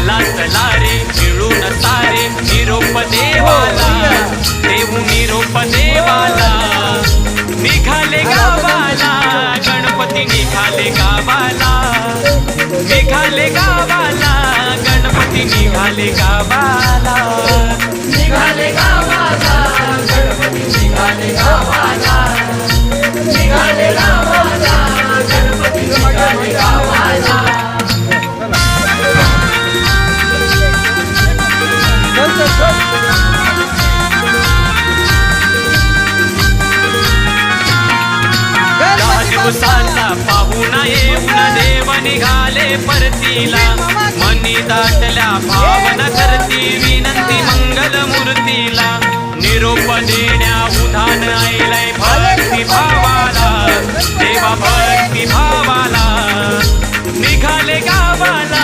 चला चला रे चिळून सारे निरोप देवाला. देऊ निरोप देवाला. निघाले गावाला गणपती निघाले गावाला. निघाले गावाला गणपती निघाले गावाला. निघाले गावाला गणपती निघाले गावाला. निघाले गावाला. दिवसांचा पाहुणा येऊन देव निघाले परतीला. मनी दाटल्या भावना करती विनंती मंगल मूर्तीला निरोप देण्या उधान आईलाय भक्ती भावाला. देवा भक्ती भावाला. निघाले गावाला.